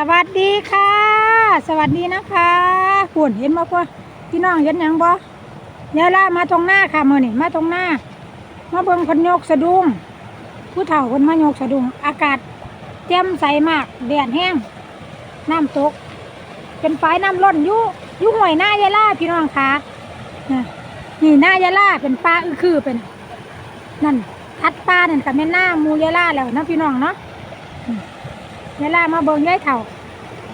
สวัสดีค่ะ สวัสดีนะคะปุ่นเห็นบ่พ่อพี่น้องเห็นยังบ่ยายล่ามาตรงหน้าค่ะมื้อนี้มาตรงหน้า มาเบิ่งคนโยกสะดุ้งผู้เฒ่าคนมาโยกสะดุ้งอากาศแจ่มใสมากแดดแห้งน้ำตก เป็นฝายน้ำล้นยู่อยู่ห้วยหน้ายายล่าพี่น้องค่ะน่ะนี่หน้ายายล่าเป็นปลาอึคือเป็น นั่นทัดปลานั่นกับแม่นหน้ามูยายล่าแล้วนะพี่น้องเนาะ ยายล่ามาเบิ่งยายเฒ่า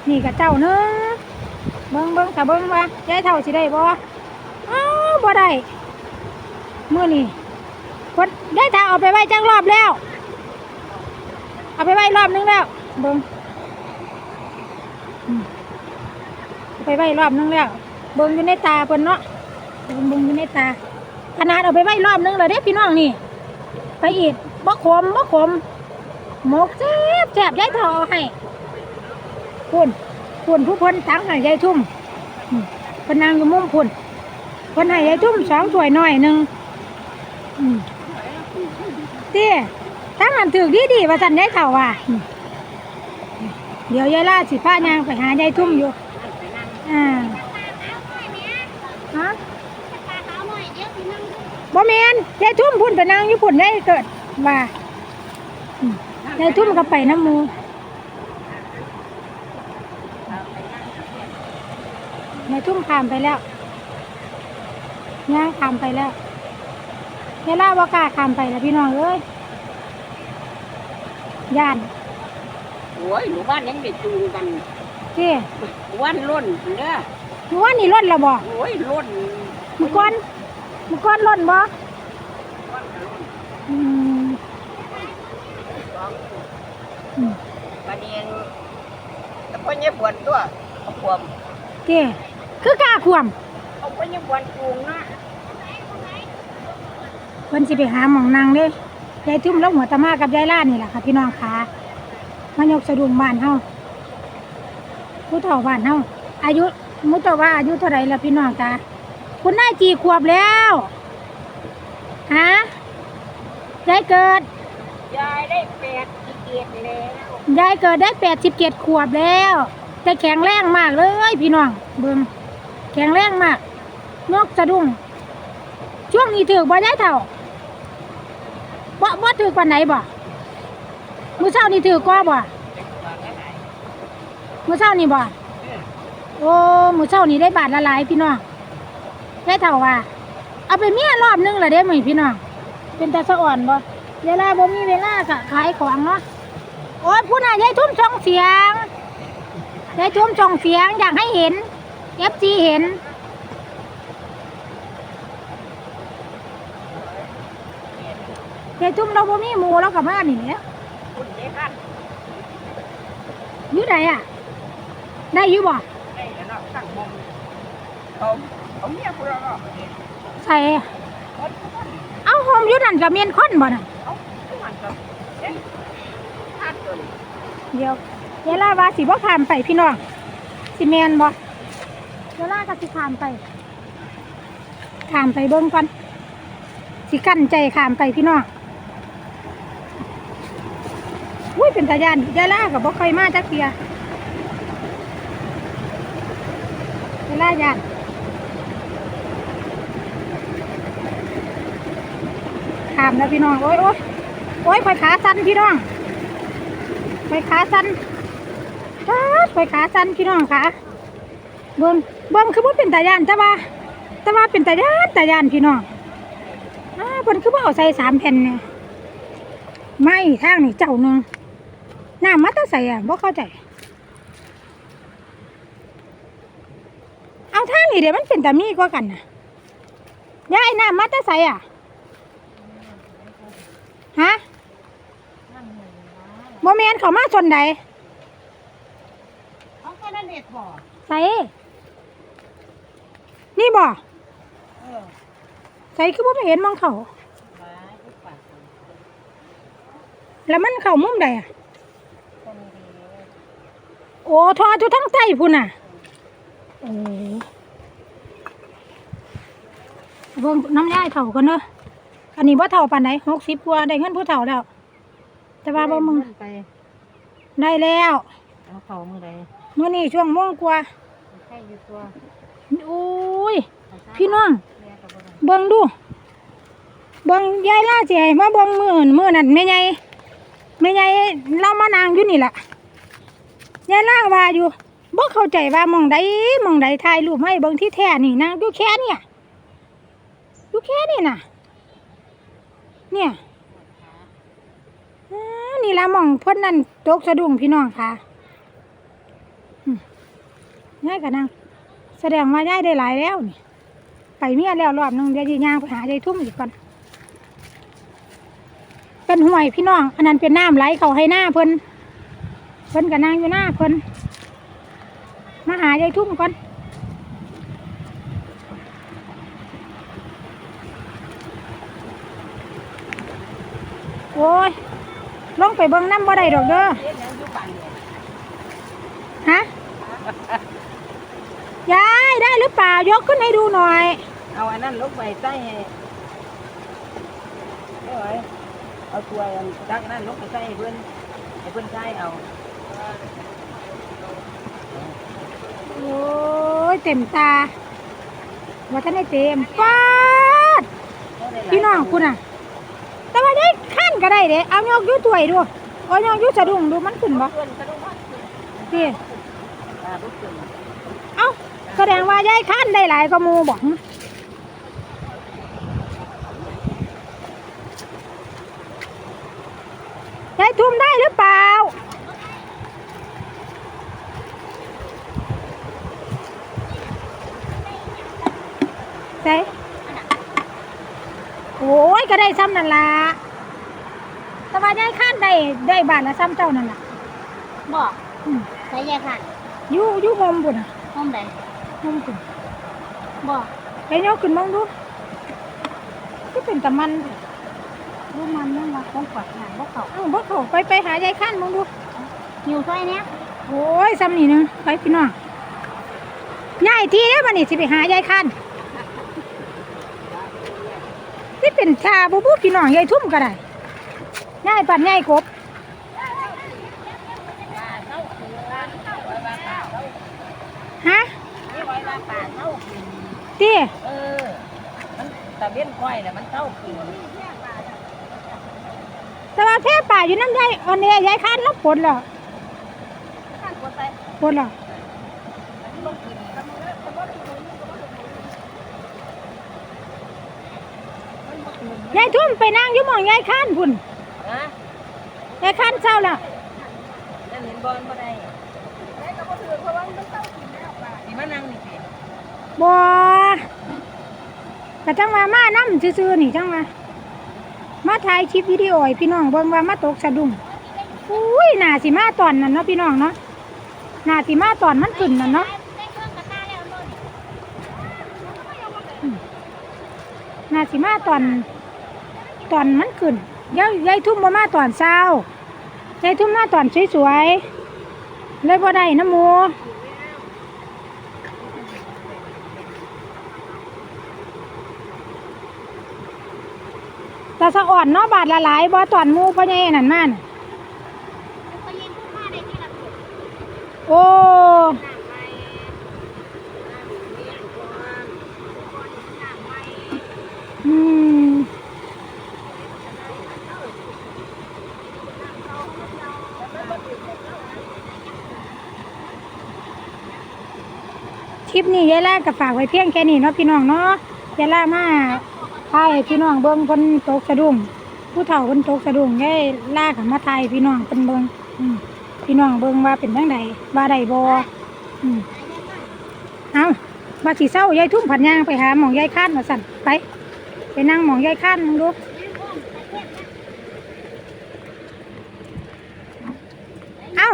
นี่กับเจ้าเนึงเบิ่งเบิ่งถ้าเบิ่งว่ายายเฒ่าสิได้บ่อ้าวบ่ได้มื้อนี้เพิ่นยายเฒ่าเอาไปไว้จักรอบแล้ว เอาไปไว้รอบนึงแล้ว เบิ่งไปไว้รอบนึงแล้ว เบิ่งอยู่ในตาเพิ่นเนาะเบิ่งเบิ่งอยู่ในตา ขนาดเอาไปไว้รอบนึงแล้วเด้พี่น้องนี่ ไปอีกบ่ขมบ่ขม หมกแซ่บแซ่บยายเฒ่าเอให้พุ่นพุ่นผู้พิ่นตังให้ยายทุ่มพนนั่งอยู่มุมพุ่นเพิ่นให้ยายทุ่มสองถ้วยน้อยหนึ่งเตี้ยทั้งนั้นถือดีดีว่าสันยายเฒ่าว่าอืมเดี๋ยวยายล่าสิพายางไปหายายทุ่มอยู่อ่าฮะบ่แมนยายทุ่มพุ่นไปนั่งอยู่พุ่นได้เกิดว่า ยายทุ่มก็ไปน้ำหมูยายทุ่มขามไปแล้วย่างขามไปแล้วยายล่าว่ากล้าขามไปแล้วพี่น้องเอ้ยย่านโอ้ยหมู่บ้านยังได้จูงกันเจ้หมู่บ้านล้นเด้อหมู่ว่านี่รถและบ่โอ้ยล้นมือก้อนมือก้อนรถบ่อืมอืม ประเด็ นแต่พ่อเนี่ยบวนตัวเอาขวมเจ้คือกล้าควมเอาพ่อเนี่ยบวนจูงนะเพิ่นสิไปหาหมองนางเด้ยายทุ่มแล้วหัวตะมากับยายล่านี่แหละค่ะพี่น้องค่ะมายกสะดุ้งบ้านเฮาผู้เฒ่าบ้านเฮาอายุมุตว่าอายุเท่าไหร่แล้วพี่น้องตาคุณนายกี่ขวบแล้วฮะยายเกิดยายได้แปดสิบเอ็ดแล้ว ยายเกิดได้แปดสิบเจ็ดขวบแล้ว แต่แข็งแรงมากเลยพี่น้องเบิ่งแข็งแรงมาก นกสะดุ้งช่วงนี้ถือบ่ยายเฒ่าบ่บ่ถือกว่าไหนบ่มื้อเช้านี่ถือก็บ่มื้อเช้านี่บ่โอ้มื้อเช้านี่ได้บาทละหลายพี่น้องยายเฒ่าว่า เอาไปเมียรอบนึงละเด้มื้อนพี่น้องเป็นตาสะอ่อนบ่เวลาบ่มีเวลาก็ขายของเนาะ โอ้ยพูดน่ะยายทุ่มช่องเสียงยายทุ่มช่องเสียงอยากให้เห็นเอฟซีเห็นยายทุ่มเราบ่มีหมูเรากับมานี่แหล้วคุณเด็กกันอยู่ไหนอะ ได้อยู่บ่ได้แล้วเนาะตั้งมุมเขาเขาเนี่ยพวกเราเนาะใส่ เอาโฮมอยู่นั่นกับเมียนค้นบ่น่ะ เดี๋ยวเวลาว่าสิบ่ขามไปพี่น้องสิแมนบ่เวลาก็สิขามไปขามไปเบิ่งก่อนสิกั้นใจขามไปพี่น้องอุ้ยเป็นตาย่านยายล่ากับบ่ค่อยมาจักเทียยายล่ายานขามแล้วพี่น้องโอ้ยโอ้ยโอ้ยข่อยขาสั่นพี่น้อง ไปขาสั้นป๊าไปขาสั้นพี่น้องค่ะเบิ้งเบิ้งคือว่าเป็นตายานแต่ว่า แต่ว่าเป็นตายานตายานพี่น้องอ้าเพิ่นคือว่าเอาใส่สามแผ่นเนี่ยไม่ทางนี่เจ้าหนึ่งหน้ำมัดตะใส่อะบ่เข้าใจ เอาทางนี่เดี๋ยวมันเป็นตามีกว่ากันนะยายหน้ำมัดตะใส่อะฮะ บ่แม่ นเขามาส่วนใดเขาก็นั่นเด็ดบ่ใส่นี่บ่เออใส่คือบ่ไปเห็นมองเขามาทุกปากแล้วมันเข้ามุมใดอะ คนดีโอ้ทอทุทั้งใต้พุ่นน่ะโอ้เบิ่งน้ำยายเฒ่ากันเด้ออันนี้บ่เฒ่าปานใด60กว่าได้เงินผู้เฒ่าแล้ว แต่ว่าบ่มึงไป ได้แล้วไปเอาเขามือใดมื้อนี้ช่วงโมงกว่าใช่อยู่ตัวโอ้ยพี่น้องแม่ก็บ่ได้เบิ่งดูเบิ่งยายล่าสิให้มาเบิ่งมื้อมื้อนั้นแม่ใหญ่แม่ใหญ่เรามานางอยู่นี่ล่ะยายล่าว่าอยู่บ่เข้าใจว่าหมองใดหมองใดถ่ายรูปให้เบิ่งที่แท้นี่นางอยู่แค่เนี่ยอยู่แค่นี่น่ะ เนี่ยอ่ามองเพิ่นนั่นตกสะดุ้งพี่น้องค่ะอืมยายก็นั่งแสดงว่ายายได้หลายแล้วนี่ไปเมียแล้วรอบหนึงเดี๋ยวจะย่างไปหายายทุ่มอีกก่อน เป็นห่วยพี่น้อง อันนั้นเป็นน้ำไหลเขาให้หน้าเพิ่นเพิ่นก็นั่งอยู่หน้าเพิ่นมาหายายทุ่มก่อนโอ้ย ลงไปเบิ่งน้ำบ่ได้ดอกเด้อเฮ็ดหยังอยู่บ้านเนี่ยฮะยายได้หรือเปล่ายกขึ้นให้ดูหน่อย เอาอันนั้นลงไปใส่ให้เอาไว้เอาตัวอันตักอันนั้นลงไปใส่ให้เพิ่นให้เพิ่นใส่เอาโอ้ยเต็มตาว่าท่านได้เต็มปาดเอาได้หลายพี่น้องคุณอะ แต่ว่าได้ขั้น ก็ได้เด้เอายกยุตัวดูเอายกยุสะดุ้งดูมันขึ้นบ่พี่เอ้าแสดงว่ายายขั้นได้หลายกมูบอกยายทุ่มได้หรือเปล่าใส่โอ้ยก็ได้ซ้ำนั่นละ แต่ว่ายายขั้นได้ได้บาทละซ้ำเจ้านั่นละบอกอืมใส่ยายค่ะอยู่อยู่โฮมปุ่นอะห้องใดโฮมปุ่นบอกไปยกขึ้นมองดูก็เป็นตะมันเด้อรู้มันนั่นว่าของขวัญหนังบ่เขาเอ้าบ่เข้าไปไปหายายขั้นมองดูหิวซอยเนี้ยโอ้ยซ้ำนี่หนึงไปพี่น้องย้ายที่แล้วบัดนี้สิไปหายายขั้นนี่เป็นชาบูบูพี่น้องยายทุ่มก็ได้ ย้ายปันย้ายกบฮะนี่ไว้ว่าป่าเท่าขึ้นตีเออ มันตะเบี้ยนควายน่ะมันเท่าขึ้นแต่ว่าแท้ป่าอยู่น้ำยายอันนี้ยายขั้นแล้วปวดเหรอข้างกดไปปวดเหรอลงขึ้นทำมือแล้วบ่ได้ลงก็บ่ได้ลงยายทุ่มไปนั่งอยู่หมองยายขั้นพุ่น นะยายขั้นเศร้าแล้วนั่นเห็นบอลบ่ได้ได้ก็บ่ถือเพราะว่ามันเท่าขึ้นแล้วป่านี่มานั่งนี่สิบัวแต่จังว่ามานั่ซื่อๆนี่จังว่ามาถ่ายคลิปวิดีโอให้พี่น้องเบิ่งว่ามาตกสะดุ้งอุ้ยน่าสิมาตอนนั้นเนาะพี่น้องเนาะน่าสิมาตอนมันขึ้นนั่นเนาะได้เครื่องกระตาแล้วโน่นน่าสิมาตอนตอนมันขึ้น ยายยายทุ่มบ่มาตอนเช้ายายทุ่มมาตอนสวยๆเลยบ่ได้น้ำหมูแต่สะอ่อนเนาะบาทละหลายบ่ตอนหมูพ่อใหญ่นั่นมาน่ะยิงพุ่งมาได้ที่ละตัวโอ้ ปนี้ยายล่ากับฝากไว้เพียงแค่นี้เนาะพี่น้องเนาะยายล่ามาถ่ายให้พี่น้องเบิ่งเพิ่นตกสะดุ้งผู้เฒ่าเพิ่นตกสะดุ้งยายล่ากับมาถ่ายพี่น้องเพิ่นเบิ่งพี่น้องเบิ่งว่าเป็นจังไดว่าได้บ่อืมเอาว่าสิเศร้ายายทุ่มผัดยางไปหาหมองยายค้านมาสั่นไป ไปนั่งหมองยายค้านมึงดูเอ้า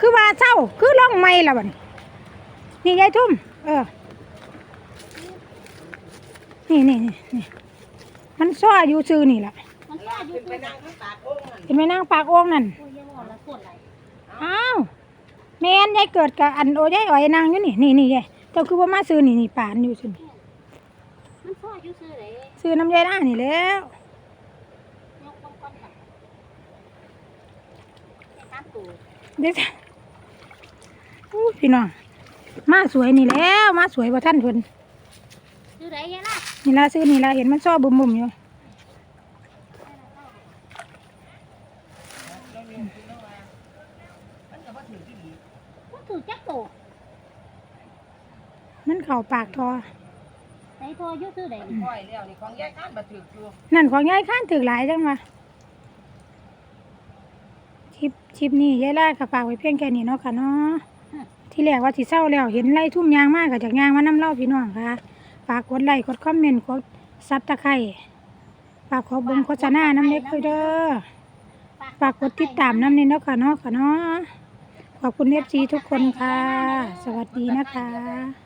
คือว่าเศร้าคือร้องไม่ละบันนี่ยายทุ่ม เออ นี่นี่นี่นี่มันซ้ออยู่ซื่อนี่แหละมันซ่าอยู่ขึ้นไปตัวนั่งข้างปากโอ่งนั่นเห็นไหมนั่งปากโอ่งนั่นคุยยังว่าละคนไหลอ้าวแม่นยายเกิดกับอันโอ้ยายอ๋อยนางอยู่นี่นี่นี่ยายเจ้าคือว่ามาซื้อนี่นี่ป่านอยู่ซื่อนี่มันซ่าอยู่ซื่อเลยซื้อน้ำยายน้านี่แหล้วยกก้อนๆกันแต่ตามตัวเดี๋ยวอู้พี่น้อง มาสวยนี่แล้วมาสวยบ่ท่านเพิ่นซื้อไหนยายล่ะนี่ละซื้อนี่ละเห็นมันซ้อบุ่มๆอยู่มันถือจักโตมันเข้าปากทอไหนพออยู่ซื้อไหนปล่อยแล้วนี่ของยายข้านบ่ถืออยู่นั่นของยายข้านถึกหลายจังวะคลิปคลิปนี้ยายล่าก็ฝากไว้เพียงแค่นี้เนาะค่ะเนาะ ที่แรกว่าสิเศร้าแล้วเห็นไล่ทุ่มยางมากกับจากยางมาน้ำเล่าพี่น้องค่ะ ฝากกดไลค์กดคอมเมนต์กดซับตะไคร้ฝากขอบุญโฆษณาน้ำเล็กเด้อฝากกดติดตามน้ำนี่เนาะค่ะเนาะค่ะเนาะขอบคุณเอฟซีทุกคนค่ะ สวัสดีนะคะ